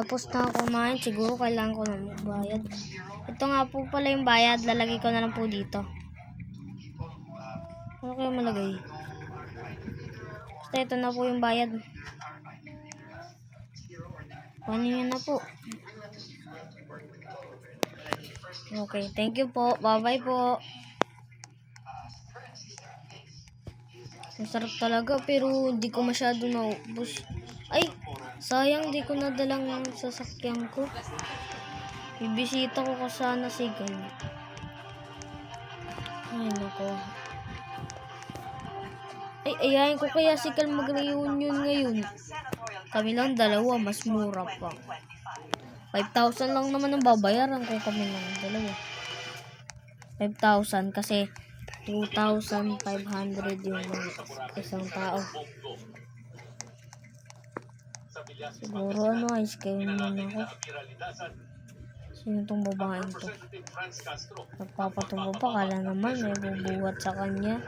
tapos na kumain. Siguro kailangan ko na magbayad. Ito nga po pala yung bayad. Lalagay ko na lang po dito. Ano kaya malagay? Basta ito na po yung bayad. Kunin nyo na po. Okay, thank you po. Bye-bye po. Masarap talaga pero hindi ko masyado naubos. Ay, sayang di ko nadalang yung sasakyan ko. Bibisita ko ka sana si Gal. Ay, nako. Ay, ayayin ko kaya si Gal mag-reunion ngayon. Kami lang dalawa, mas mura pa. 5,000 lang naman ang babayaran ko kami lang dalawa. 5,000 kasi 2,500 yung isang tao. Siguro ano, ice cream muna ako. Sino tong babaeng to? Nagpapatungo pa, kala naman may bubuhat sa kanya.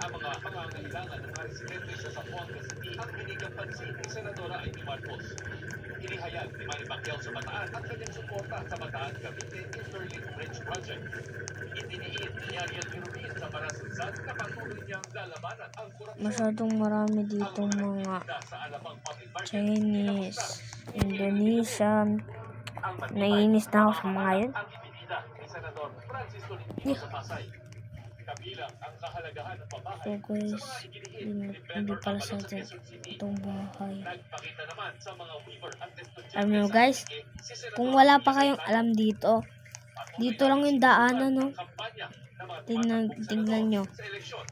Inihayag ni Manny Pacquiao sa Bataan at kanyang suporta sa Bataan Cavite Interlink Bridge Project. Masyadong marami dito mga. Chinese, Indonesian. Naiinis na ako sa mga yun. So guys, hindi, hindi pala sa atin itong buhay. Alam nyo guys, kung wala pa kayong alam dito, dito lang yung daanan, no? Tingnan, tingnan nyo. sa eleksyon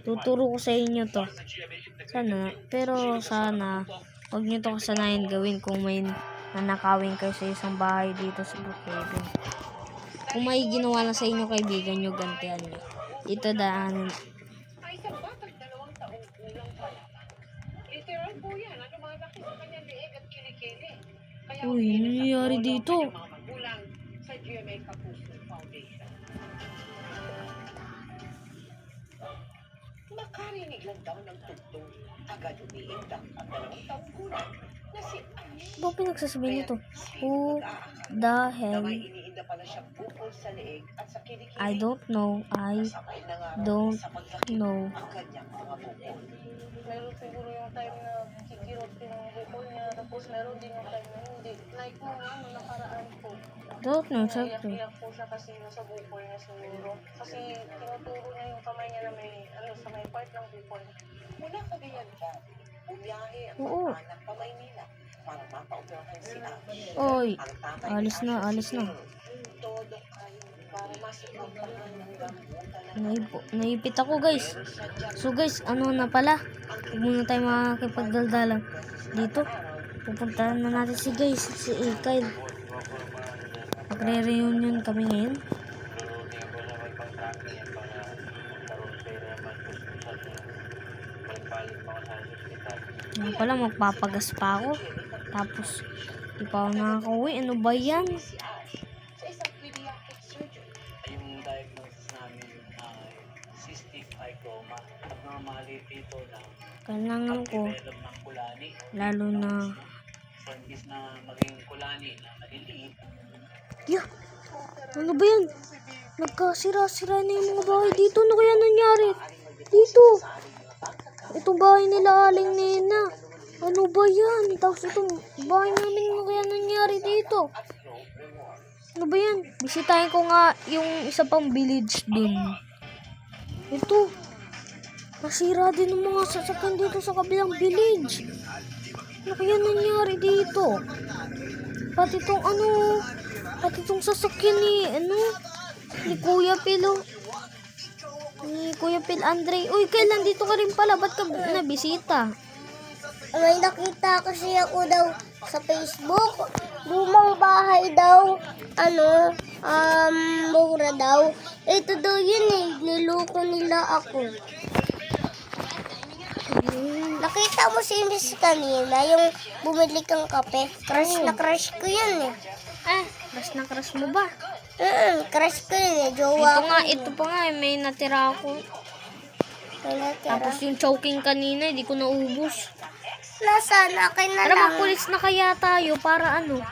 2020 Tuturo ko sa inyo to. sa GMA Sana, pero sana, huwag nyo to kasanayan gawin kung may nanakawin kayo sa isang bahay dito sa Brookhaven. Kung may ginawa na sa inyo kaibigan nyo, gantihan nyo. Dito daanan. Ay, isang batang dalawang taong gulang Makarinig lang daw ng tugtog. Agad umiindak ang dalawang taong gulang na si Ash. Ano pinagsasabi nito? Who the hell? I don't know. I don't know. meron siguro yung time na kikirot yung bukol niya, tapos meron din yung time na hindi. Like nung nakaraan Don't know, syempre. Iyak-iyak po siya kasi nasa bukol niya siguro. Kasi tinuturo niya yung kamay niya na may, ano, sa may part ng bukol. Mula Cagayan ka, bumiyahe ang Oo. mga anak pa Maynila para mapaoperahan si Ash. Oy, Ang tatay alis na, alis na. Todo kayo para masuportahan ng gamutan ng Naipo, naipit ako guys. So guys, ano na pala? Huwag muna tayo makakipagdaldalan. Dito, pupuntahan na natin si guys, si Ikay. Magre-reunion kami ngayon. Ano pala, magpapagas pa ako. Tapos, di pa ako nakakauwi. Ano ba yan? ng Kailangan ko, lalo na... Na maging kulani na maliliit, Yeah! Ano ba yan? Nagkasira-sira na yung mga bahay dito. Ano kaya nangyari? Dito! Itong bahay nila aling nena. Ano ba yan? Tapos itong bahay namin ano kaya nangyari dito? Ano ba yan? Bisitahin ko nga yung isa pang village dun. Ito. Nasira din ng mga sasakyan dito sa kabilang village. Ano kaya nangyari dito? Pati itong ano, pati itong sasakyan ni, ano, ni Kuya Pilo. Ni Kuya Pil Andre. Uy, kailan dito ka rin pala? Ba't ka nabisita? May nakita kasi ako daw sa Facebook. Lumang bahay daw. Ano, um, mura daw. Ito daw yun eh. Niloko nila ako. Nakita mo si Miss kanina, yung bumili kang kape. Crush na crush ko yun eh. Eh, crush na crush mo ba? Mm, crush ko yun eh. Ito Jowa ko. nga, ito pa nga, eh, may natira ako. Kaya tira. Tapos yung choking kanina, hindi ko naubos. Nasaan? Akin na Tara, lang. magpulis na kaya tayo para ano?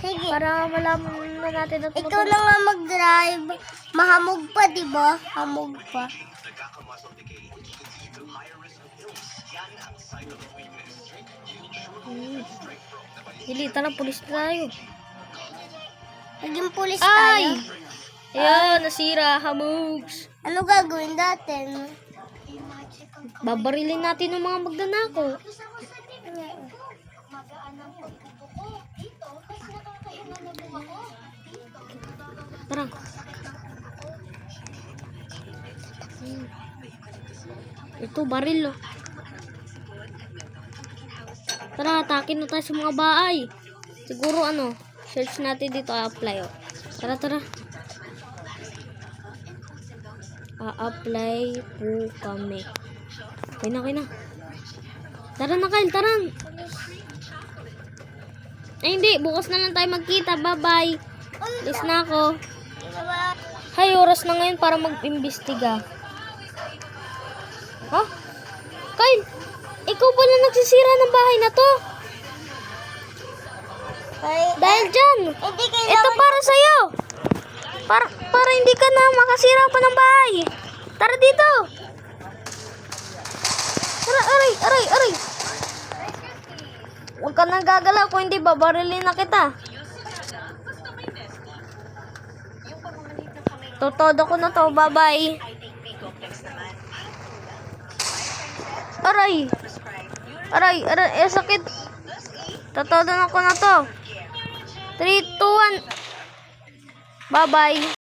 Sige. Para malaman na natin at Ikaw na nga mag-drive. Mahamog pa, di ba? Hamog pa. Dili, tara, pulis tayo. Naging pulis Ay! tayo. Ayan, nasira, hamugs. Ano gagawin natin? Babarilin natin ng mga magnanakaw. Tara. Ito, baril. oh. Tara, atakin na tayo sa mga bahay. Siguro ano, search natin dito, apply. Oh. Tara, tara. A-apply po kami. Okay na, okay na. Tara na, Kyle, tara. Ay, hindi. Bukas na lang tayo magkita. Bye-bye. Alis na ako. Hay, oras na ngayon para mag-imbestiga. Ha? Kyle, ikaw pala nagsisira ng bahay na to. Ay, Dahil dyan. hindi Ito para sa'yo. Para, para hindi ka na makasira pa ng bahay. Tara dito. Tara, aray, aray, aray. Huwag ka nang gagalaw kung hindi babarilin na kita. Totodo ko na to. Bye-bye. Aray. Aray, aray. Eh, sakit. Totodo na ko na to. 3, 2, 1. Bye-bye.